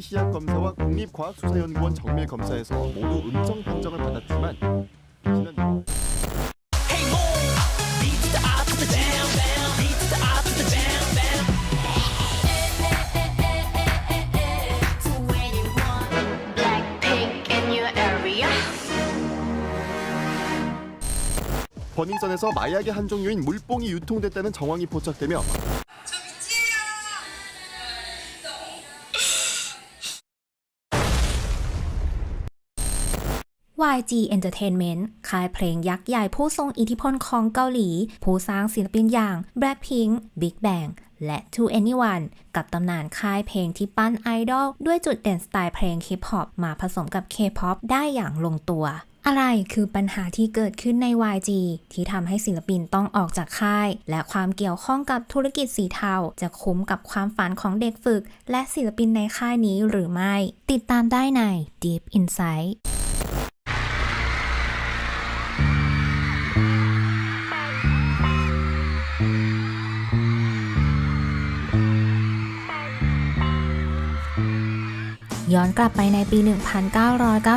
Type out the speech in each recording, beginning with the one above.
시약 검사와 국립과학수사연구원 정밀 검사에서 모두 음성 판정을 받았지만 지난. 버닝썬에서 마약의 한 종류인 물뽕이 유통됐다는 정황이 포착되며 YG Entertainment ค่ายเพลงยักษ์ใหญ่ผู้ทรงอิทธิพลของเกาหลี ผู้สร้างศิลปินอย่าง Blackpink Big Bang และ To Anyone กับตำนานค่ายเพลงที่ปั้นไอดอลด้วยจุดเด่นสไตล์เพลงฮิปฮอปมาผสมกับ K-POP ได้อย่างลงตัวอะไรคือปัญหาที่เกิดขึ้นใน YG ที่ทำให้ศิลปินต้องออกจากค่าย และความเกี่ยวข้องกับธุรกิจสีเทาจะคุ้มกับความฝันของเด็กฝึก และศิลปินในค่ายนี้หรือไม่ ติดตามได้ใน Deep Insight ย้อนกลับไปในปี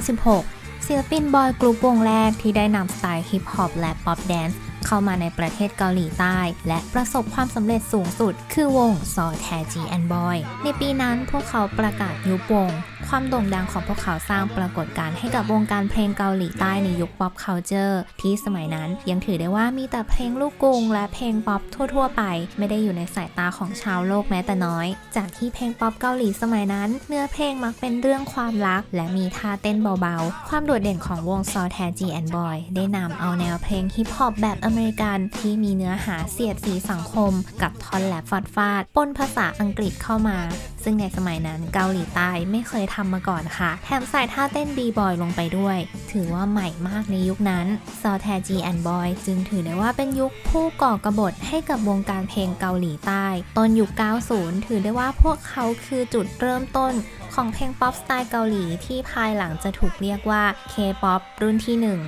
1996 ศิลปินบอยกรุ๊ปวงแรกที่ได้นำสไตล์ฮิปฮอปและป๊อปแดนซ์ เข้ามาในประเทศเกาหลีใต้ และประสบความสำเร็จสูงสุด คือวงซอแทจีแอนบอย ในปีนั้นพวกเขาประกาศยุบวง ความโด่งดังของพวกเขาสร้างปรากฏการณ์ให้กับวงการเพลงเกาหลีใต้ในยุคป๊อปเคานเจอร์ที่สมัยนั้นยังถือได้ว่ามีแต่เพลงลูกกรุง และเพลงป๊อปทั่ว ๆ ไป ไม่ได้อยู่ในสายตาของชาวโลกแม้แต่น้อย จากที่เพลงป๊อปเกาหลีสมัยนั้น เนื้อเพลงมักเป็นเรื่องความรัก และมีท่าเต้นเบาๆ ความโดดเด่นของวงซอแทจีแอนบอยได้นำเอาแนวเพลงฮิปฮอปแบบอเมริกัน ที่มีเนื้อหาเสียดสีสังคม กับทอนแรปฟาดฟาดปนภาษาอังกฤษเข้ามา ซึ่งในสมัยนั้นเกาหลีใต้ไม่เคยทำมาก่อนค่ะ แถมใส่ท่าเต้นบีบอยลงไปด้วย ถือว่าใหม่มากในยุคนั้นซอแทจีแอนบอยจึงถือได้ว่าเป็นยุคผู้ก่อกระบฏให้กับวงการเพลงเกาหลีใต้ต้นยุค 90 ถือได้ว่าพวกเขาคือจุดเริ่มต้นของเพลงป๊อปสไตล์เกาหลีที่ภายหลังจะถูกเรียกว่า K-POP รุ่นที่หนึ่ง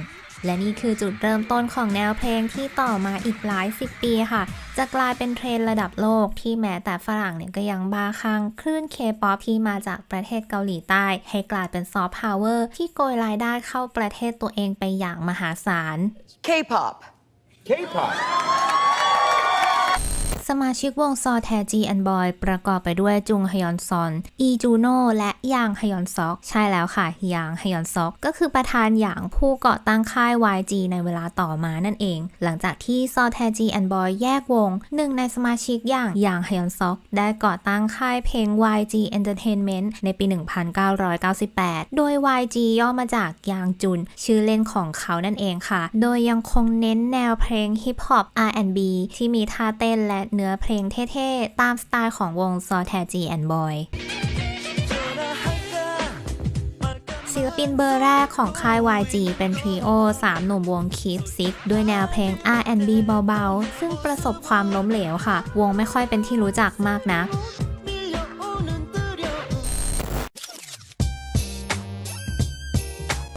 และนี่คือจุดเริ่มต้นของแนวเพลงที่ต่อมาอีกหลายสิบปีค่ะ จะกลายเป็นเทรนด์ระดับโลกที่แม้แต่ฝรั่งเนี่ยก็ยังบ้าคลั่งคลื่นเคป๊อปที่มาจากประเทศเกาหลีใต้ ให้กลายเป็นซอฟต์พาวเวอร์ที่โกยรายได้เข้าประเทศตัวเองไปอย่างมหาศาล K-pop. K-pop. สมาชิกวงซอแทจีแอนบอยประกอบไปด้วยจุงฮยอนซอน อีจูโนและยางฮยอนซอก ใช่แล้วค่ะยางฮยอนซอก ก็คือประธานหยางผู้ก่อตั้งค่าย YG ในเวลาต่อมานั่นเอง หลังจากที่ซอแทจีแอนบอยแยกวง หนึ่งในสมาชิกอย่างยางฮยอนซอก ได้ก่อตั้งค่ายเพลง YG Entertainment ในปี 1998 โดย YG ย่อมาจากยางจุน ชื่อเล่นของเขานั่นเองค่ะ โดยยังคงเน้นแนวเพลงฮิปฮอป R&B ที่มีท่าเต้นและเนื้อเพลงเท่ๆ ตามสไตล์ของวงซอแทจีแอนบอยศิลปินเบอร์แรกของค่าย YG เป็นทริโอ3หนุ่มวง Keep Six ด้วยแนวเพลง R&B เบาๆ ซึ่งประสบความล้มเหลวค่ะ วงไม่ค่อยเป็นที่รู้จักมากนะ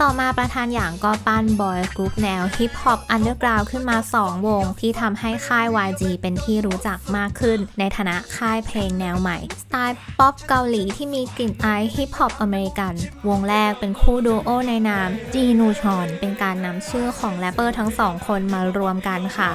ต่อมาประธานอย่างก็ปั้นบอยกรุ๊ปแนวฮิปฮอปอันเดอร์กราวขึ้นมา 2 วง ที่ทำให้ค่าย YG เป็นที่รู้จักมากขึ้น ในฐานะค่ายเพลงแนวใหม่ สไตล์ป๊อปเกาหลีที่มีกลิ่นอายฮิปฮอปอเมริกัน วงแรกเป็นคู่ดูโอในนามจีนูชอน เป็นการนำชื่อของแรปเปอร์ทั้งสองคนมารวมกันค่ะ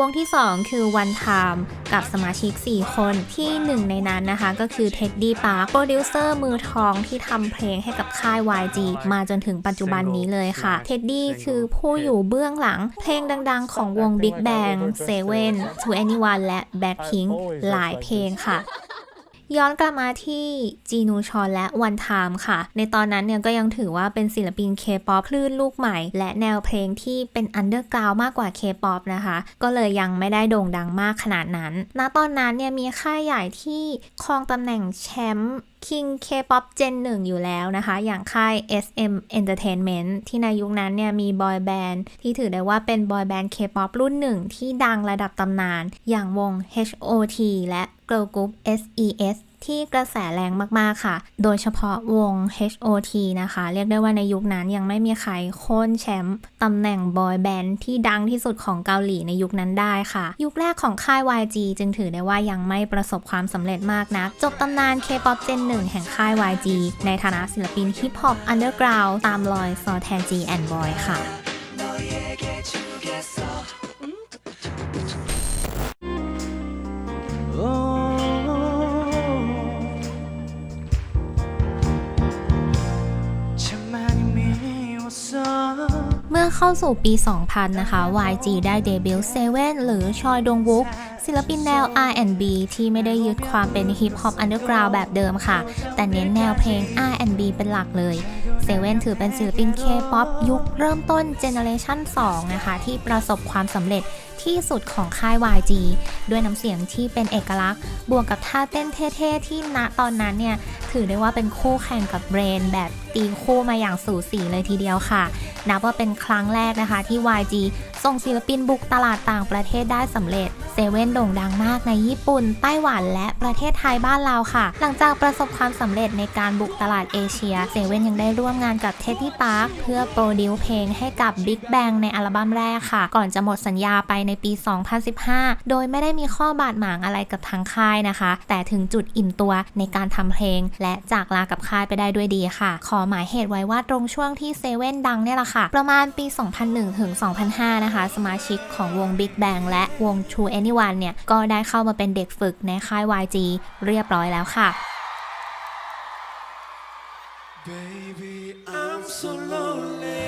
วงที่ 2 คือ One Time กับสมาชิก 4 คนที่หนึ่งในนั้นนะคะก็คือเท็ดดี้ปาร์คโปรดิวเซอร์มือทองที่ทำเพลงให้กับค่าย YG มาจนถึงปัจจุบันนี้เลยค่ะเท็ดดี้คือผู้อยู่เบื้องหลัง เพลงดังๆ ของวง Big Bang Seven To Anyone และ Blackpink หลายเพลงค่ะ ย้อนกลับมาที่จีนูชอนและวันไทม์ค่ะ ในตอนนั้นเนี่ยก็ยังถือว่าเป็นศิลปินเคป๊อปคลื่นลูกใหม่ และแนวเพลงที่เป็นอันเดอร์กราวมากกว่าเคป๊อปนะคะ ก็เลยยังไม่ได้โด่งดังมากขนาดนั้น ณ ตอนนั้นเนี่ยมีค่ายใหญ่ที่ครองตำแหน่งแชมป์ King K-pop Gen 1 อยู่แล้วนะคะ อย่างค่าย SM Entertainment ที่ในยุคนั้นเนี่ยมีบอยแบนด์ที่ถือได้ว่าเป็นบอยแบนด์ K-pop รุ่นหนึ่งที่ดังระดับตำนาน อย่างวง HOT และ Girl Group SES ที่กระแสแรงมาก ๆ ค่ะ โดยเฉพาะวง HOT นะคะ เรียกได้ว่าในยุคนั้นยังไม่มีใครโค่นแชมป์ตำแหน่งบอยแบนด์ที่ดังที่สุดของเกาหลีในยุคนั้นได้ค่ะ ยุคแรกของค่าย YG จึงถือได้ว่ายังไม่ประสบความสำเร็จมากนัก จบตำนาน K-POP Gen 1 แห่งค่าย YG ในฐานะศิลปินฮิปฮอปอันเดอร์กราวตามรอยซอแทนจีแอนด์บอยค่ะ เข้าสู่ปี 2000 นะคะ YG ได้เดบิวต์เซเหรือชอยดงวุกศิลปินแนว R&B ที่ไม่ได้ยึดความเป็นฮิปฮอปอันเดอร์กราวแบบเดิมค่ะ แต่เน้นแนวเพลง R&B เป็นหลักเลย เซเว่นถือเป็นศิลปิน K-POP ยุคเริ่มต้นเจเนอเรชัน2นะคะ ที่ประสบความสำเร็จที่สุดของค่าย YG ด้วยน้ำเสียงที่เป็นเอกลักษณ์ บวกกับท่าเต้นเท่ๆ ที่ณตอนนั้นเนี่ย ถือได้ว่าเป็นคู่แข่งกับเบรนแบบตีคู่มาอย่างสูสีเลยทีเดียวค่ะ นับว่าเป็นครั้งแรกนะคะที่ YG ส่งศิลปินบุกตลาดต่างประเทศได้สำเร็จ เซเว่นโด่งดังมากในญี่ปุ่น ไต้หวันและประเทศไทยบ้านเราค่ะ หลังจากประสบความสำเร็จในการบุกตลาดเอเชียเซเว่นยังได้ร่วมงานกับเท็ดดี้ปาร์คเพื่อโปรดิวเพลงให้กับ Big Bang ในอัลบั้มแรกค่ะ ก่อนจะหมดสัญญาไปในปี 2015 โดยไม่ได้มีข้อบาดหมางอะไรกับทางค่ายนะคะ แต่ถึงจุดอิ่มตัวในการทำเพลง และจากลากับค่ายไปได้ด้วยดีค่ะ ขอหมายเหตุไว้ว่าตรงช่วงที่เซเว่นดังเนี่ยแหละค่ะ ประมาณปี 2001ถึง2005 นะคะ สมาชิกของวง Big Bang และวง True นิวันเนี่ยก็ได้เข้ามาเป็นเด็กฝึกในค่าย YG เรียบร้อยแล้วค่ะ Baby, I'm so lonely.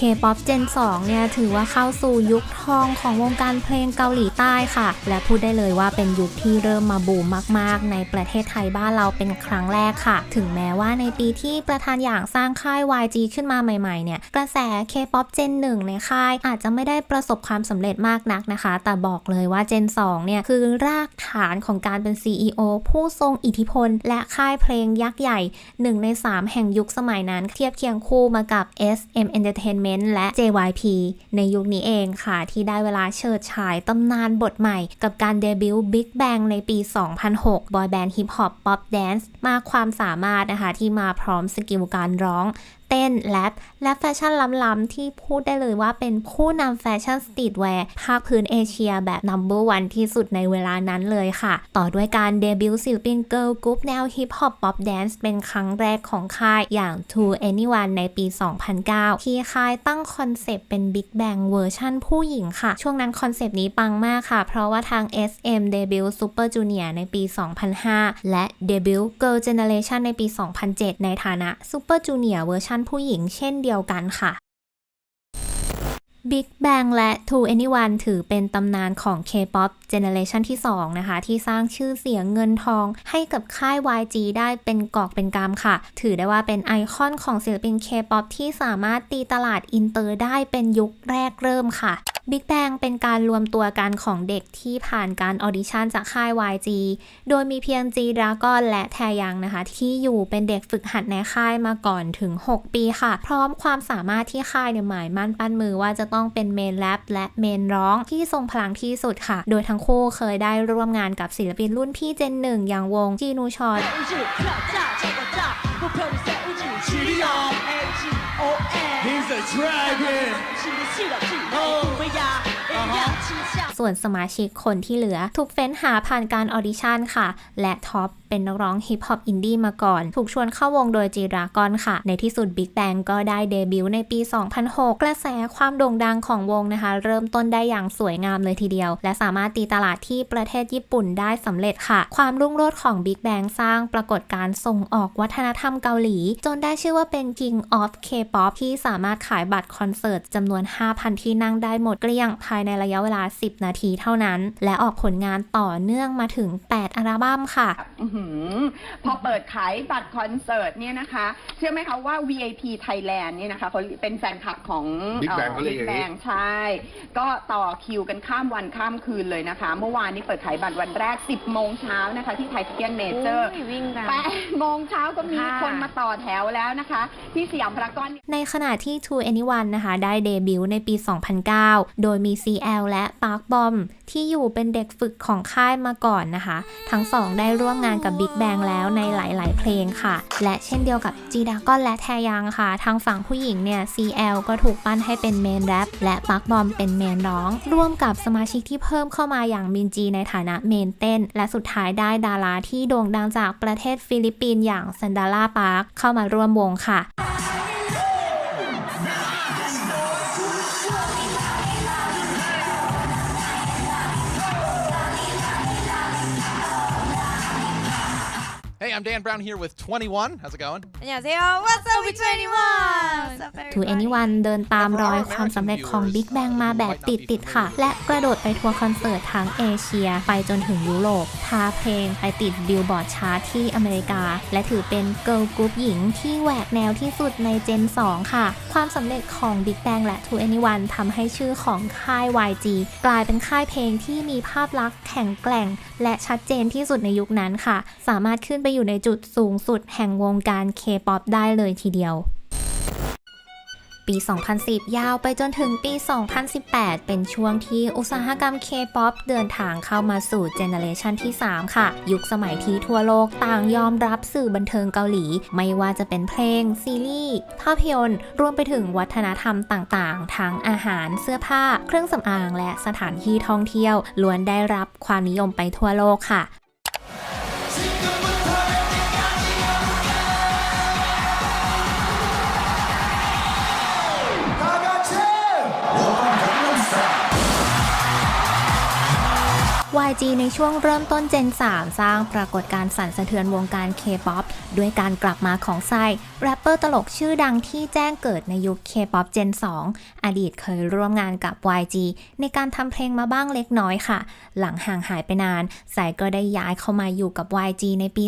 K-POP Gen 2 เนี่ย ถือว่าเข้าสู่ยุคทองของวงการเพลงเกาหลี ใต้ค่ะ และพูดได้เลยว่าเป็นยุคที่เริ่มมาบูมมาก ๆ ในประเทศไทยบ้านเราเป็นครั้งแรกค่ะ ถึงแม้ว่าในปีที่ประธานอย่างสร้างค่าย YG ขึ้นมาใหม่ ๆ เนี่ย กระแส K-POP Gen 1 ในค่ายอาจจะไม่ได้ประสบความสำเร็จมากนักนะคะ แต่บอกเลยว่า Gen 2 เนี่ย คือรากฐานของการเป็น CEO ผู้ทรงอิทธิพล และค่ายเพลงยักษ์ใหญ่ 1 ใน 3 แห่งยุคสมัยนั้น เทียบเคียงคู่มากับ SM Entertainment และ JYP ในยุคนี้เองค่ะ ที่ได้เวลาเฉิดฉายตำนานบทใหม่กับการเดบิวต์ Big Bang ในปี 2006 บอยแบนด์ฮิปฮอปป๊อปแดนซ์มากความสามารถนะคะที่มาพร้อมสกิลการร้อง เต้นแรปและแฟชั่นล้ำๆที่พูดได้เลยว่าเป็นผู้นำแฟชั่นสตรีทแวร์ภาคพื้นเอเชียแบบ number one ที่สุดในเวลานั้นเลยค่ะ ต่อด้วยการเดบิวต์ศิลปินเกิร์ลกรุ๊ปแนวฮิปฮอปป๊อปแดนซ์เป็นครั้งแรกของค่ายอย่าง To Anyone ในปี 2009 ที่ค่ายตั้งคอนเซปต์เป็น Big Bang เวอร์ชั่นผู้หญิงค่ะ ช่วงนั้นคอนเซปต์นี้ปังมากค่ะ เพราะว่าทาง SM เดบิวต์ Super Junior ในปี 2005 และเดบิวต์ Girl Generation ในปี 2007 ในฐานะ Super Junior เวอร์ชันผู้หญิงเช่นเดียวกันค่ะ Big Bang และ To Anyone ถือเป็นตำนานของ K-POP Generation ที่ 2 นะคะ ที่สร้างชื่อเสียงเงินทองให้กับค่าย YG ได้เป็นกอกเป็นกำค่ะ ถือได้ว่าเป็นไอคอนของศิลปิน K-POP ที่สามารถตีตลาดอินเตอร์ได้เป็นยุคแรกเริ่มค่ะ Big Bang เป็นการรวมตัวกันของเด็กที่ผ่านการออดิชั่นจากค่าย YG โดยมีเพียงจีดราก้อนและแทยังนะคะ ที่อยู่เป็นเด็กฝึกหัดในค่ายมาก่อนถึง 6 ปีค่ะ พร้อมความสามารถที่ค่ายเนี่ยหมายมั่นปั้นมือว่าจะต้องเป็นเมนแรปและเมนร้องที่ทรงพลังที่สุดค่ะ โดยทั้งคู่เคยได้ร่วมงานกับศิลปินรุ่นพี่เจนหนึ่งอย่างวงจีนูชอน ส่วนสมาชิกคนที่เหลือ ถูกเฟ้นหาผ่านการออดิชั่นค่ะ และท็อป เป็นนักร้องฮิปฮอปอินดี้มาก่อน ถูกชวนเข้าวงโดยจีรากอนค่ะ ในที่สุด Big Bang ก็ได้เดบิวต์ในปี 2006 กระแสความโด่งดังของวงนะคะ เริ่มต้นได้อย่างสวยงามเลยทีเดียว และสามารถตีตลาดที่ประเทศญี่ปุ่นได้สำเร็จค่ะ ความรุ่งโรจน์ของ Big Bang สร้างปรากฏการณ์ส่งออกวัฒนธรรมเกาหลี จนได้ชื่อว่าเป็น King of K-pop ที่สามารถขายบัตรคอนเสิร์ตจำนวน 5,000 ที่นั่งได้หมดเกลี้ยงภายในระยะเวลา 10 นาทีเท่านั้น และออกผลงานต่อเนื่องมาถึง 8 อัลบั้มค่ะ，พอเปิดขายบัตรคอนเสิร์ตเนี่ยนะคะ เชื่อไหมคะว่า VIP Thailand เนี่ยนะคะเขาเป็นแฟนคลับของ Big Bang เขาเรียกอย่างนี้ Big Bang ใช่ ก็ต่อคิวกันข้ามวันข้ามคืนเลยนะคะ เมื่อวานนี้เปิดขายบัตรวันแรก 10 โมงเช้านะคะ ที่ไทยเทียนเมเจอร์วิ่งกันแปดโมงเช้าก็มีค่ะ คนมาต่อแถวแล้วนะคะ ที่สยามพารากอน ในขณะที่ To Anyone นะคะ ได้เดบิวต์ในปี 2009 โดยมี CL และ Park Bom ที่อยู่เป็นเด็กฝึกของค่ายมาก่อนนะคะ ทั้งสองได้ร่วมงานกับ Big Bang แล้วในหลาย ๆ เพลงค่ะ และเช่นเดียวกับจีดาก้อนและแทยังค่ะ ทางฝั่งผู้หญิงเนี่ย CL ก็ถูกปั้นให้เป็นเมนแรปและปักบอมเป็นเมนร้อง ร่วมกับสมาชิกที่เพิ่มเข้ามาอย่างมินจีในฐานะเมนเต้น และสุดท้ายได้ดาราที่โด่งดังจากประเทศฟิลิปปินส์อย่างซันดาร่าปาร์คเข้ามาร่วมวงค่ะ I'm Dan Brown here with 21. How's it going? 안녕하세요. What's up with 21? What's up To everybody? Anyone เดินตามรอยความสำเร็จของ Big Bang มาแบบติดๆค่ะ และกระโดดไปทัวร์คอนเสิร์ตทั้งเอเชีย ไปจนถึงยุโรปพาเพลงไปติดบิลบอร์ดชาร์ตที่อเมริกา และถือเป็นเกิร์ลกรุ๊ปหญิงที่แหวกแนวที่สุดในเจน 2 ค่ะ ความสำเร็จของ Big Bang และ To Anyone ทำให้ชื่อของค่าย YG กลายเป็นค่ายเพลงที่มีภาพลักษณ์แข็งแกร่ง และชัดเจนที่สุดในยุคนั้นค่ะ สามารถขึ้นไปอยู่ ในจุดสูงสุดแห่งวงการ K-POP ได้เลยทีเดียว ปี 2010 ยาวไปจนถึงปี 2018 เป็นช่วงที่อุตสาหกรรม K-POP เดินทางเข้ามาสู่เจเนเรชันที่ 3 ค่ะ ยุคสมัยที่ทั่วโลกต่างยอมรับสื่อบันเทิงเกาหลี ไม่ว่าจะเป็นเพลง ซีรีส์ ภาพยนตร์ รวมไปถึงวัฒนธรรมต่างๆ ทั้งอาหาร เสื้อผ้า เครื่องสำอาง และสถานที่ท่องเที่ยว ล้วนได้รับความนิยมไปทั่วโลกค่ะ YG ในช่วงเริ่มต้นเจน3สร้างปรากฏการณ์สั่นสะเทือนวงการ K-POP ด้วยการกลับมาของไซแรปเปอร์ตลกชื่อดังที่แจ้งเกิดในยุค K-POP เจน2อดีตเคยร่วมงานกับ YG ในการทำเพลงมาบ้างเล็กน้อยค่ะ หลังห่างหายไปนานไซก็ได้ย้ายเข้ามาอยู่กับ YG ในปี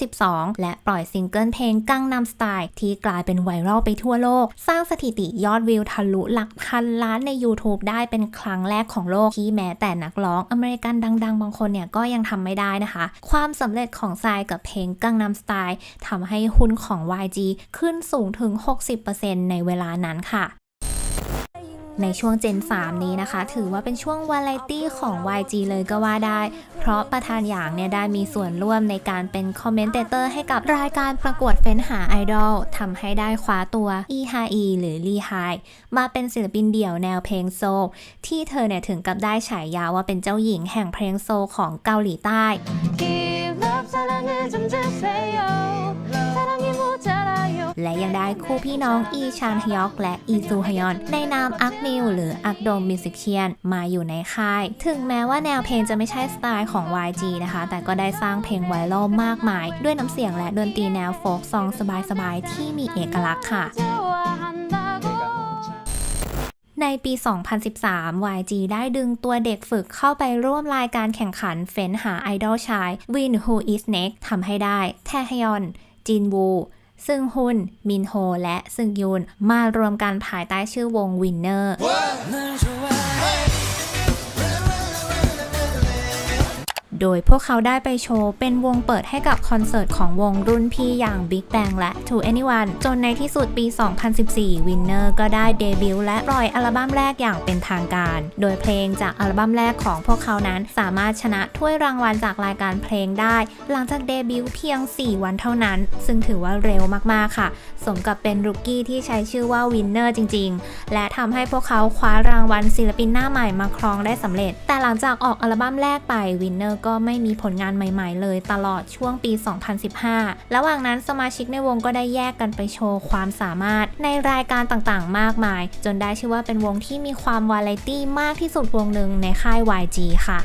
2012 และปล่อยซิงเกิลเพลงกังนำสไตล์ที่กลายเป็นไวรัลไปทั่วโลก สร้างสถิติยอดวิวทะลุหลักพันล้านใน YouTube ได้เป็นครั้งแรกของโลกที่แม้แต่นักร้องอเมริกันดัง ๆ บางคนเนี่ยก็ยังทำไม่ได้นะคะ ความสำเร็จของทรายกับเพลงกังนำสไตล์ทำให้หุ้นของ YG ขึ้นสูงถึง 60%ในเวลานั้นค่ะ ในช่วง Gen 3 นี้นะคะ ถือว่าเป็นช่วงวาไรตี้ของ YG เลยก็ว่าได้ เพราะประธานหยางเนี่ยได้มีส่วนร่วมในการเป็นคอมเมนเตเตอร์ให้กับรายการประกวดเฟ้นหาไอดอลทำให้ได้คว้าตัวอีฮาอีหรือลีไฮมาเป็นศิลปินเดี่ยวแนวเพลงโซลที่เธอเนี่ยถึงกับได้ฉายาว่าเป็นเจ้าหญิงแห่งเพลงโซลของเกาหลีใต้ และยังได้คู่พี่น้องอีชานฮยอกและอีซูฮยอน ในนามอักมิวหรืออักโดมมิวสิกเชียนมาอยู่ในค่าย ถึงแม้ว่าแนวเพลงจะไม่ใช่สไตล์ของ YG นะคะ แต่ก็ได้สร้างเพลงไวรัลมากมาย ด้วยน้ำเสียงและดนตรีแนวโฟกซองสบายๆ ที่มีเอกลักษณ์ค่ะในปี 2013 YG ได้ดึงตัวเด็กฝึกเข้าไปร่วมรายการแข่งขันเฟ้นหาไอดอลชาย Win Who Is Next ทำให้ได้ แทฮยอน จินวู ซึ่งฮุน มินโฮ และซึงยุนมารวมกันภายใต้ชื่อวงวินเนอร์ โดยพวกเขาได้ไปโชว์ เป็นวงเปิดให้กับคอนเสิร์ตของวงรุ่นพี่อย่าง Big Bang และ To Anyone จนในที่สุดปี 2014 Winner ก็ได้เดบิวต์และปล่อยอัลบั้มแรกอย่างเป็นทางการ โดยเพลงจากอัลบั้มแรกของพวกเขานั้นสามารถชนะถ้วยรางวัลจากรายการเพลงได้ หลังจากเดบิวต์เพียง 4 วันเท่านั้น ซึ่งถือว่าเร็วมากๆค่ะ สมกับเป็นรุกกี้ที่ใช้ชื่อว่า Winner จริง ๆ และทำให้พวกเขาคว้ารางวัลศิลปินหน้าใหม่มาครองได้สำเร็จ แต่หลังจากออกอัลบั้มแรกไป Winner ก็ไม่มีผลงานใหม่ๆ เลยตลอดช่วงปี 2015 ระหว่างนั้นสมาชิกในวงก็ได้แยกกันไปโชว์ความสามารถในรายการต่างๆ มากมาย จนได้ชื่อว่าเป็นวงที่มีความวาไรตี้มากที่สุดวงหนึ่งในค่าย YG ค่ะ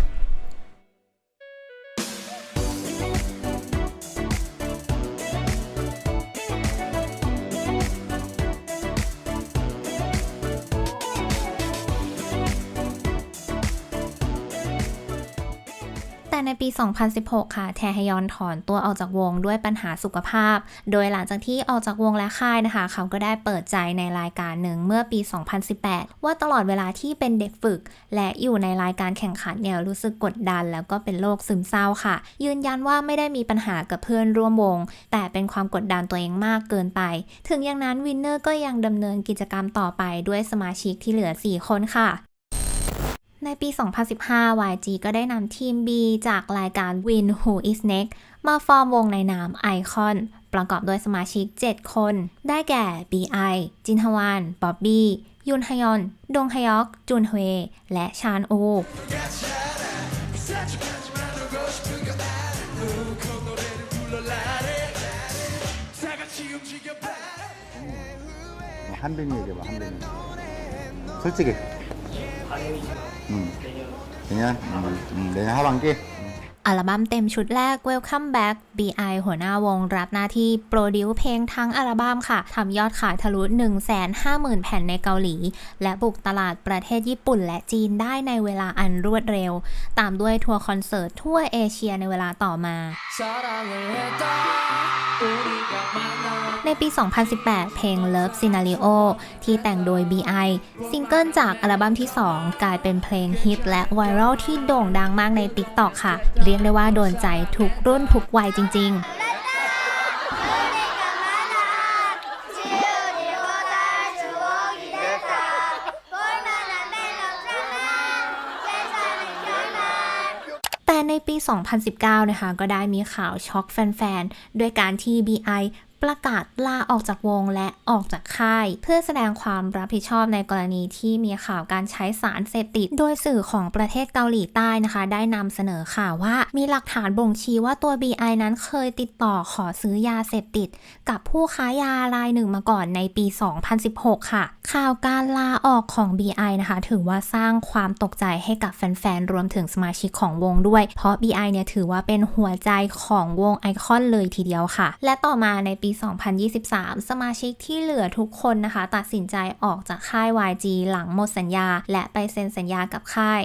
ปี 2016 ค่ะ แทฮยอนถอนตัวออกจากวงด้วยปัญหาสุขภาพ โดยหลังจากที่ออกจากวงและค่ายนะคะ เขาก็ได้เปิดใจในรายการหนึ่งเมื่อปี 2018 ว่าตลอดเวลาที่เป็นเด็กฝึก และอยู่ในรายการแข่งขันเนี่ยรู้สึกกดดัน แล้วก็เป็นโรคซึมเศร้าค่ะ ยืนยันว่าไม่ได้มีปัญหากับเพื่อนร่วมวง แต่เป็นความกดดันตัวเองมากเกินไป ถึงอย่างนั้นวินเนอร์ก็ยังดำเนินกิจกรรมต่อไปด้วยสมาชิกที่เหลือ 4 คนค่ะ ในปี 2015 YG ก็ได้นำทีม B จากรายการ Win Who Is Next มาฟอร์มวงในนามไอคอน ประกอบด้วยสมาชิก 7 คน ได้แก่ BI จินฮวานบ๊อบบี้ ยุนฮยอน ดงฮยอก จุนเฮวและชานอู 한빈이 얘기해봐 한빈이 솔직히 음. 내년 음, 음, 내년 하반기 อัลบั้มเต็มชุดแรก Welcome Back BI หัวหน้าวงรับหน้าที่โปรดิวเพลงทั้งอัลบั้มค่ะทำยอดขายทะลุ 150,000 แผ่นในเกาหลี และบุกตลาดประเทศญี่ปุ่นและจีนได้ในเวลาอันรวดเร็ว ตามด้วยทัวร์คอนเสิร์ตทั่วเอเชียในเวลาต่อมาในปี 2018 เพลง Love Scenario ที่แต่งโดย BI ซิงเกิลจากอัลบั้มที่ 2 กลายเป็นเพลงฮิตและไวรัลที่โด่งดังมากใน TikTok ค่ะรียกได้ว่าโดนใจทุกรุ่นทุกวัยจริงๆแต่ในปี 2019 นะคะ ก็ได้มีข่าวช็อกแฟน ๆ ด้วยการที่ BI ประกาศลาออกจากวงและออกจากค่าย เพื่อแสดงความรับผิดชอบในกรณีที่มีข่าวการใช้สารเสพติด โดยสื่อของประเทศเกาหลีใต้นะคะ ได้นำเสนอข่าวว่ามีหลักฐานบ่งชี้ว่าตัว BI นั้นเคยติดต่อขอซื้อยาเสพติด กับผู้ค้ายารายหนึ่งมาก่อนในปี 2016 ค่ะ ข่าวการลาออกของ BI นะคะ ถือว่าสร้างความตกใจให้กับแฟนๆรวมถึงสมาชิกของวงด้วย เพราะ BI เนี่ยถือว่าเป็นหัวใจของวงไอคอนเลยทีเดียวค่ะ และต่อมาในปี2023 สมาชิกที่เหลือทุกคนนะคะ ตัดสินใจออกจากค่าย YG หลังหมดสัญญา และไปเซ็นสัญญากับค่าย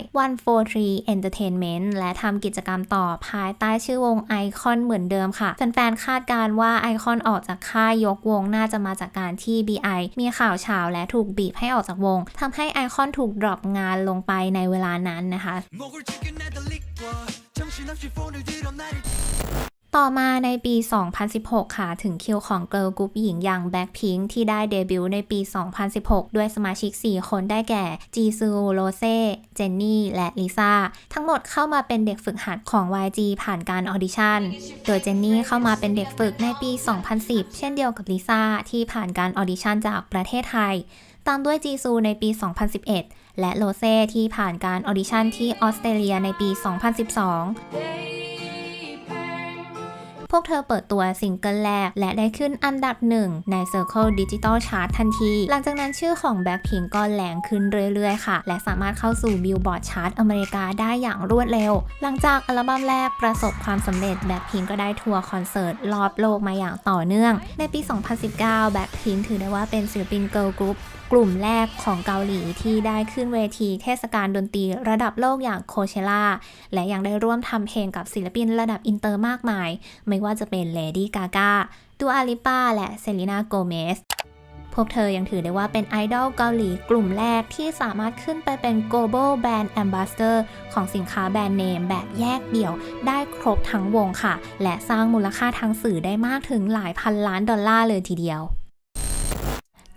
143 Entertainment และทำกิจกรรมต่อภายใต้ชื่อวงไอคอนเหมือนเดิมค่ะ แฟนๆ คาดการณ์ว่าไอคอนออกจากค่ายยกวงน่าจะมาจากการที่ BI มีข่าวเฉาและถูกบีบให้ออกจากวงทำให้ไอคอนถูกดรอปงานลงไปในเวลานั้นนะคะ ต่อมาในปี 2016 ค่ะ ถึงคิวของเกิร์ลกรุ๊ปหญิงอย่าง Blackpink ที่ได้เดบิวต์ในปี 2016 ด้วยสมาชิก 4 คนได้แก่ จีซู โรเซ่ เจนนี่ และลิซ่า ทั้งหมดเข้ามาเป็นเด็กฝึกหัดของ YG ผ่านการออดิชั่น โดยเจนนี่เข้ามาเป็นเด็กฝึกในปี 2010 เช่นเดียวกับลิซ่าที่ผ่านการออดิชั่นจากประเทศไทย ตามด้วยจีซูในปี 2011 และโรเซ่ที่ผ่านการออดิชั่นที่ออสเตรเลียในปี 2012 วกเธอเปิดตัวซิงเกิลแรก และได้ขึ้นอันดับหนึ่งใน Circle Digital Chart ทันที หลังจากนั้นชื่อของ Blackpink ก็แรงขึ้นเรื่อยๆค่ะ และสามารถเข้าสู่ Billboard Chart อเมริกาได้อย่างรวดเร็ว หลังจากอัลบั้มแรกประสบความสำเร็จ Blackpink ก็ได้ทัวร์คอนเสิร์ตรอบโลกมาอย่างต่อเนื่อง ในปี 2019 Blackpink ถือได้ว่าเป็นศิลปินเกิร์ลกรุ๊ปกลุ่มแรกของเกาหลีที่ได้ขึ้นเวทีเทศกาลดนตรีระดับโลกอย่างโคเชล่าและยังได้ร่วมทำเพลงกับศิลปินระดับอินเตอร์มากมาย ไม่ว่าจะเป็นเลดี้กากาดูอาลิปาและเซรีนาโกเมสพวกเธอยังถือได้ว่าเป็นไอดอลเกาหลีกลุ่มแรกที่สามารถขึ้นไปเป็น global brand ambassador ของสินค้าแบรนด์เนมแบบแยกเดี่ยว ได้ครบทั้งวงค่ะ และสร้างมูลค่าทางสื่อได้มากถึงหลายพันล้านดอลลาร์เลยทีเดียว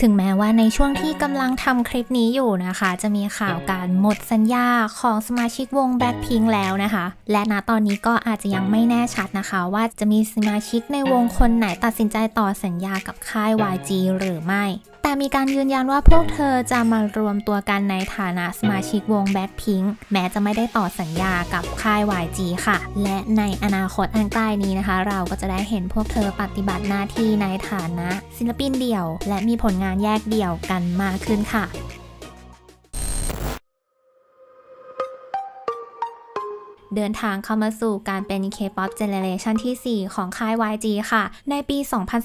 ถึงแม้ว่าในช่วงที่กำลังทำคลิปนี้อยู่นะคะ จะมีข่าวการหมดสัญญาของสมาชิกวง Blackpink แล้วนะคะ และณตอนนี้ก็อาจจะยังไม่แน่ชัดนะคะ ว่าจะมีสมาชิกในวงคนไหนตัดสินใจต่อสัญญากับค่าย YG หรือไม่ แต่มีการยืนยันว่าพวกเธอจะมารวมตัวกันในฐานะสมาชิกวงแบ็คพิงค์แม้จะไม่ได้ต่อสัญญากับค่าย YG ค่ะ และในอนาคตอันใกล้นี้นะคะ เราก็จะได้เห็นพวกเธอปฏิบัติหน้าที่ในฐานะ ศิลปินเดี่ยว และมีผลงานแยกเดี่ยวกันมากขึ้นค่ะ เดินทางเข้ามาสู่การเป็น K-POP Generation ที่ 4 ของค่าย YG ค่ะ ในปี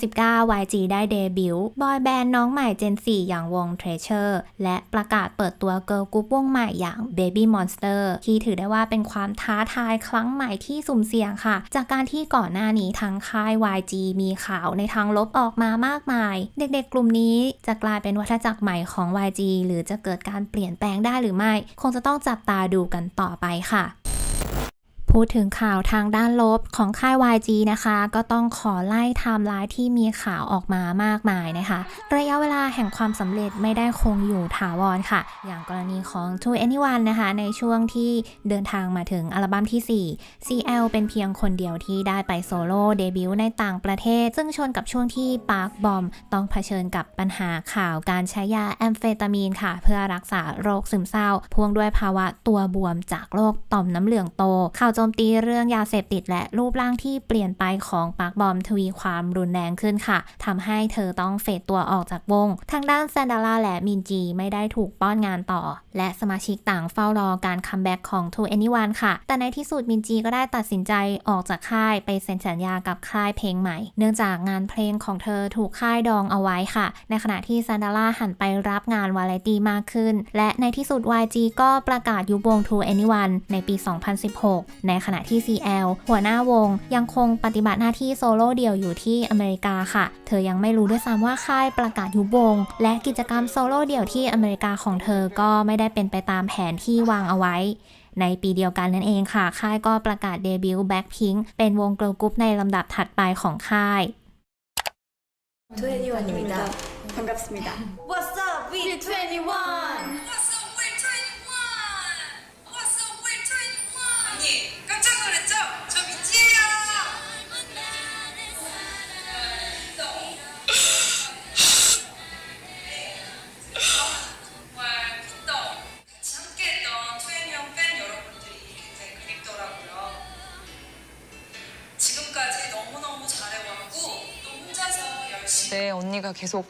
2019 YG ได้เดบิวต์บอยแบนด์น้องใหม่ Gen 4 อย่างวง Treasure และประกาศเปิดตัวเกิร์ลกรุ๊ปวงใหม่อย่าง Baby Monster ที่ถือได้ว่าเป็นความท้าทายครั้งใหม่ที่สุ่มเสี่ยงค่ะ จากการที่ก่อนหน้านี้ทางค่าย YG มีข่าวในทางลบออกมามากมาย เด็กๆ กลุ่มนี้จะกลายเป็นวัฏจักรใหม่ของ YG หรือจะเกิดการเปลี่ยนแปลงได้หรือไม่ คงจะต้องจับตาดูกันต่อไปค่ะ พูดถึงข่าวทางด้านลบของค่าย YG นะคะ ก็ต้องขอไล่ไทม์ไลน์ที่มีข่าวออกมามากมายนะคะ ระยะเวลาแห่งความสำเร็จไม่ได้คงอยู่ถาวรค่ะ อย่างกรณีของ To Anyone นะคะ ในช่วงที่เดินทางมาถึงอัลบั้มที่ 4 CL เป็นเพียงคนเดียวที่ได้ไปโซโล่เดบิวต์ในต่างประเทศ ซึ่งชนกับช่วงที่ปาร์คบอมต้องเผชิญกับปัญหาข่าวการใช้ยาแอมเฟตามีนค่ะ เพื่อรักษาโรคซึมเศร้าพ่วงด้วยภาวะตัวบวมจากโรคต่อมน้ำเหลืองโตข่าวโจมตีเรื่องยาเสพติดและรูปร่างที่เปลี่ยนไปของปาร์คบอมทวีความรุนแรงขึ้นค่ะทำให้เธอต้องเฟดตัวออกจากวง ทางด้านแซนดาร่าและมินจีไม่ได้ถูกป้อนงานต่อ และสมาชิกต่างเฝ้ารอการคัมแบ็กของ To Anyone ค่ะ แต่ในที่สุดมินจีก็ได้ตัดสินใจออกจากค่ายไปเซ็นสัญญากับค่ายเพลงใหม่ เนื่องจากงานเพลงของเธอถูกค่ายดองเอาไว้ค่ะ ในขณะที่แซนดาร่าหันไปรับงานวาไรตี้มากขึ้น และในที่สุด YG ก็ประกาศยุบวง To Anyone ในปี 2016 ในขณะที่ CL หัวหน้าวงยังคงปฏิบัติหน้าที่โซโล่เดี่ยวอยู่ที่อเมริกาค่ะ เธอยังไม่รู้ด้วยซ้ำว่าค่ายประกาศยุบวง และกิจกรรมโซโล่เดี่ยวที่อเมริกาของเธอก็ไม่ได้เป็นไปตามแผนที่วางเอาไว้ ในปีเดียวกันนั่นเองค่ะ ค่ายก็ประกาศเดบิวต์ Blackpink เป็นวงเกิร์ลกรุ๊ปในลำดับถัดไปของค่าย 투애니원입니다. 반갑습니다. What's up with 21 네, 언니가 계속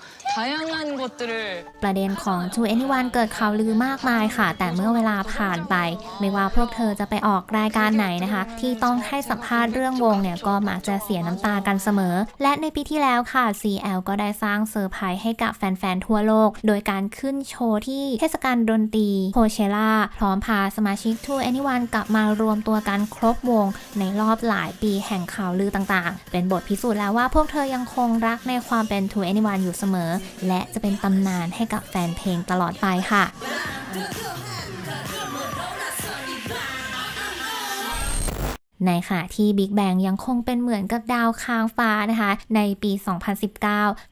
ประเด็นของ To Anyone เกิดข่าวลือมากมายค่ะ แต่เมื่อเวลาผ่านไป ไม่ว่าพวกเธอจะไปออกรายการไหนนะคะ ที่ต้องให้สัมภาษณ์เรื่องวงเนี่ย ก็มักจะเสียน้ำตากันเสมอ และในปีที่แล้วค่ะ CL ก็ได้สร้างเซอร์ไพรส์ให้กับแฟน ๆ ทั่วโลก โดยการขึ้นโชว์ที่เทศกาลดนตรีโคเชล่าพร้อมพาสมาชิก To Anyone กลับมารวมตัวกันครบวง ในรอบหลายปีแห่งข่าวลือต่างๆ เป็นบทพิสูจน์แล้วว่าพวกเธอยังคงรักในความเป็น To Anyone อยู่เสมอและจะเป็นตำนานให้กับแฟนเพลงตลอดไปค่ะ ในขณะที่ Big Bang ยังคงเป็นเหมือนกับดาวค้างฟ้านะคะ ในปี 2019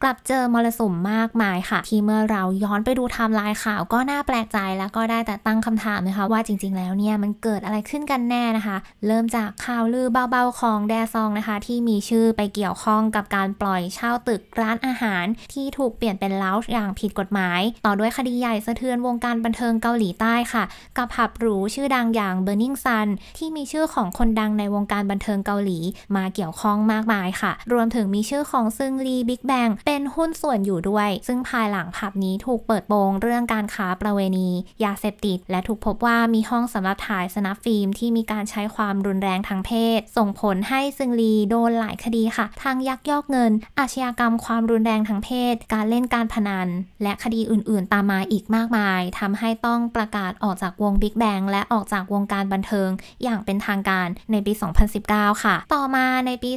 กลับเจอมรสุมมากมายค่ะ ที่เมื่อเราย้อนไปดูไทม์ไลน์ข่าวก็น่าแปลกใจแล้วก็ได้แต่ตั้งคำถามนะคะว่าจริงๆ แล้วเนี่ยมันเกิดอะไรขึ้นกันแน่นะคะ เริ่มจากข่าวลือเบาๆของแดซองนะคะ ที่มีชื่อไปเกี่ยวข้องกับการปล่อยเช่าตึกร้านอาหาร ที่ถูกเปลี่ยนเป็นเลาจ์อย่างผิดกฎหมาย ต่อด้วยคดีใหญ่สะเทือนวงการบันเทิงเกาหลีใต้ค่ะ กับผับหรูชื่อดังอย่าง Burning Sun ที่มีชื่อของคนดังในวงการบันเทิงเกาหลีมาเกี่ยวข้องมากมายค่ะ รวมถึงมีชื่อของซึงลีบิ๊กแบงเป็นหุ้นส่วนอยู่ด้วย ซึ่งภายหลังผับนี้ถูกเปิดโปงเรื่องการค้าประเวณี ยาเสพติด และถูกพบว่ามีห้องสำหรับถ่ายสนับฟิล์มที่มีการใช้ความรุนแรงทางเพศ ส่งผลให้ซึงลีโดนหลายคดีค่ะทั้งยักยอกเงิน อาชญากรรมความรุนแรงทางเพศ การเล่นการพนัน และคดีอื่น ๆ ตามมาอีกมากมายทำให้ต้องประกาศออกจากวง Big Bang และออกจากวงการบันเทิงอย่างเป็นทางการในปี 2019 ค่ะ ต่อมาในปี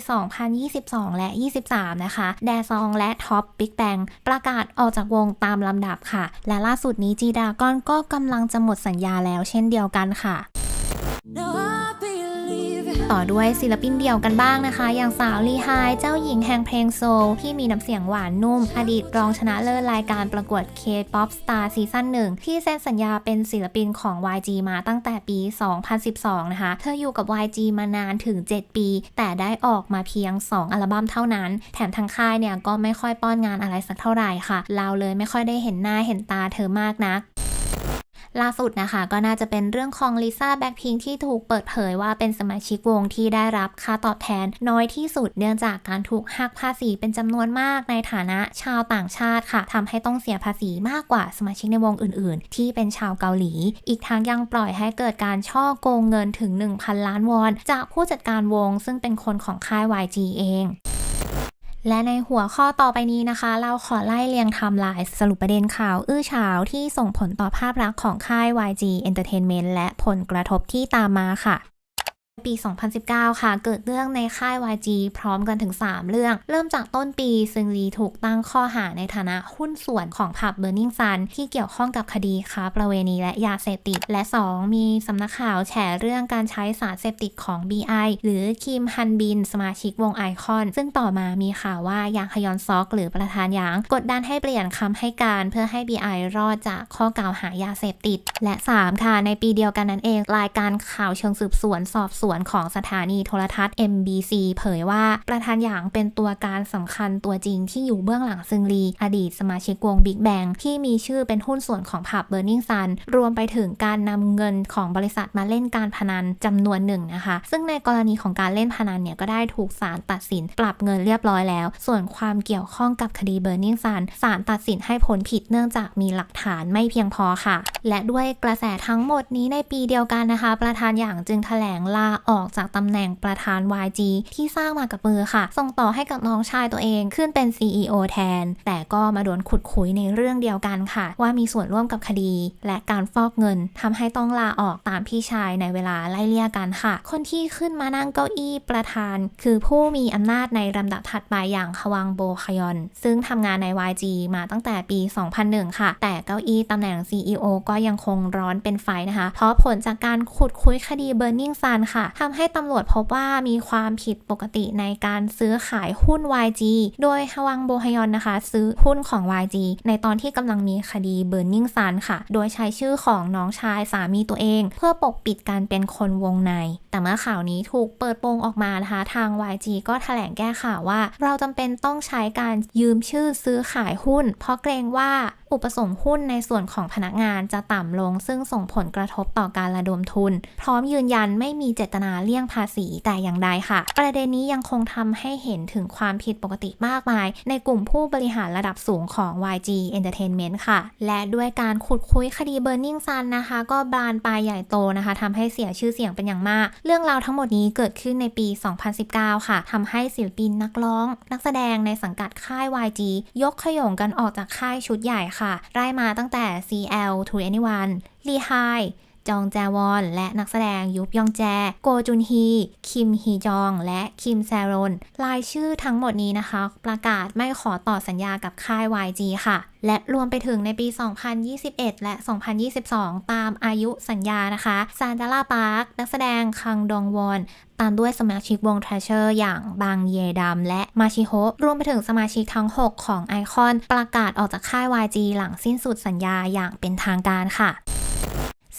2022 และ 23 นะคะ แดซองและท็อปบิ๊กแบงประกาศออกจากวงตามลำดับค่ะ และล่าสุดนี้จีดากอนก็กำลังจะหมดสัญญาแล้วเช่นเดียวกันค่ะ No ต่อด้วยศิลปินเดี่ยวกันบ้างนะคะ อย่างสาวลีไฮเจ้าหญิงแห่งเพลงโซลที่มีน้ำเสียงหวานนุ่ม อดีตรองชนะเลิศรายการประกวด K-POP Star ซีซั่นหนึ่งที่เซ็นสัญญาเป็นศิลปินของ YG มาตั้งแต่ปี 2012 นะคะ เธออยู่กับ YG มานานถึง 7 ปี แต่ได้ออกมาเพียง 2 อัลบั้มเท่านั้น แถมทางค่ายเนี่ยก็ไม่ค่อยป้อนงานอะไรสักเท่าไหร่ค่ะ เราเลยไม่ค่อยได้เห็นหน้าเห็นตาเธอมากนัก ล่าสุดนะคะ ก็น่าจะเป็นเรื่องของลิซ่าแบ็คพิงที่ถูกเปิดเผยว่าเป็นสมาชิกวงที่ได้รับค่าตอบแทนน้อยที่สุดเนื่องจากการถูกหักภาษีเป็นจำนวนมากในฐานะชาวต่างชาติค่ะทำให้ต้องเสียภาษีมากกว่าสมาชิกในวงอื่น ๆ ที่เป็นชาวเกาหลี อีกทั้งยังปล่อยให้เกิดการช่อโกงเงินถึง 1,000 ล้านวอน จากผู้จัดการวงซึ่งเป็นคนของค่าย YG เอง และในหัวข้อต่อไปนี้นะคะ เราขอไล่เรียงไทม์ไลน์สรุปประเด็นข่าวอื้อฉาวที่ส่งผลต่อภาพลักษณ์ของค่าย YG Entertainment และผลกระทบที่ตามมาค่ะ ปี 2019 ค่ะ เกิดเรื่องในค่าย YG พร้อมกันถึง 3 เรื่อง เริ่มจากต้นปีซึงลีถูกตั้งข้อหาในฐานะหุ้นส่วนของผับ Burning Sun ที่เกี่ยวข้องกับคดีค้าประเวณีและยาเสพติด และ 2 มีสำนักข่าวแฉเรื่องการใช้สารเสพติดของ BI หรือคิมฮันบิน สมาชิกวงไอคอน ซึ่งต่อมามีข่าวว่ายังฮยอนซอก หรือประธานยาง กดดันให้เปลี่ยนคำให้การเพื่อให้ BI รอดจากข้อกล่าวหายาเสพติด และ 3 ค่ะในปีเดียวกันนั้นเองรายการข่าวเชิงสืบสวนสอบสวนของสถานีโทรทัศน์ MBC เผยว่าประธานหยางเป็นตัวการสำคัญตัวจริงที่อยู่เบื้องหลังซึงลี อดีตสมาชิกวง Big Bang ที่มีชื่อเป็นหุ้นส่วนของผับ Burning Sun รวมไปถึงการนำเงินของบริษัทมาเล่นการพนันจำนวนหนึ่งนะคะ ซึ่งในกรณีของการเล่นพนันเนี่ยก็ได้ถูกศาลตัดสินปรับเงินเรียบร้อยแล้ว ส่วนความเกี่ยวข้องกับคดี Burning Sun ศาลตัดสินให้ผลผิดเนื่องจากมีหลักฐานไม่เพียงพอค่ะ และด้วยกระแสทั้งหมดนี้ในปีเดียวกันนะคะ ประธานอย่างจึงแถลงลาออกจากตำแหน่งประธาน YG ที่สร้างมากับมือค่ะ ส่งต่อให้กับน้องชายตัวเองขึ้นเป็น CEO แทน แต่ก็มาโดนขุดคุยในเรื่องเดียวกันค่ะ ว่ามีส่วนร่วมกับคดี และการฟอกเงินทำให้ต้องลาออกตามพี่ชายในเวลาไล่เลี่ยกันค่ะ คนที่ขึ้นมานั่งเก้าอี้ประธาน คือผู้มีอำนาจในลำดับถัดไปอย่างฮวังโบคยอน ซึ่งทำงานใน YG มาตั้งแต่ปี 2001 ค่ะ แต่เก้าอี้ตำแหน่ง CEO ก็ยังคงร้อนเป็นไฟนะคะ เพราะผลจากการขุดคุยคดี Burning Sun ค่ะทำให้ตำรวจพบว่ามีความผิดปกติในการซื้อขายหุ้น YG โดยฮวังโบฮยอนนะคะ ซื้อหุ้นของ YG ในตอนที่กำลังมีคดี Burning Sun ค่ะ โดยใช้ชื่อของน้องชายสามีตัวเอง เพื่อปกปิดการเป็นคนวงใน แต่เมื่อข่าวนี้ถูกเปิดโปงออกมานะคะ ทาง YG ก็แถลงแก้ข่าวว่า เราจำเป็นต้องใช้การยืมชื่อซื้อขายหุ้น เพราะเกรงว่า อุปสมหุ้นในส่วนของพนักงานจะต่ำลง ซึ่งส่งผลกระทบต่อการระดมทุน พร้อมยืนยันไม่มีเจตนาเลี่ยงภาษีแต่อย่างใดค่ะ ประเด็นนี้ยังคงทำให้เห็นถึงความผิดปกติมากมาย ในกลุ่มผู้บริหารระดับสูงของ YG Entertainment ค่ะ และด้วยการขุดคุยคดี Burning Sun นะคะ ก็บานปลายใหญ่โตนะคะทำให้เสียชื่อเสียงเป็นอย่างมาก เรื่องราวทั้งหมดนี้เกิดขึ้นในปี 2019 ค่ะทำให้ศิลปินนักร้อง นักแสดงในสังกัดค่าย YG ยกขยงกันออกจากค่ายชุดใหญ่ค่ะไล่มาตั้งแต่ CL to anyone ลีไฮ จองแจวอน และนักแสดงยุบยองแจ โกจุนฮี คิมฮีจอง และคิมแซรอนรายชื่อทั้งหมดนี้นะคะ ประกาศไม่ขอต่อสัญญากับค่าย YG ค่ะ และรวมไปถึงในปี 2021 และ 2022 ตามอายุสัญญานะคะซานดาราปาร์คนักแสดงคังดองวอนตามด้วยสมาชิกวง Treasure อย่างบางเยดำและมาชิโฮรวมไปถึงสมาชิกทั้ง 6 ของไอคอน ประกาศออกจากค่าย YG หลังสิ้นสุดสัญญาอย่างเป็นทางการค่ะ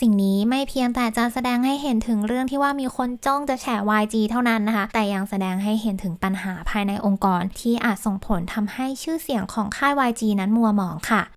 สิ่งนี้ไม่เพียงแต่จะแสดงให้เห็นถึงเรื่องที่ว่ามีคนจ้องจะแฉ YG เท่านั้นนะคะ แต่ยังแสดงให้เห็นถึงปัญหาภายในองค์กร ที่อาจส่งผลทำให้ชื่อเสียงของค่าย YG นั้นมัวหมองค่ะ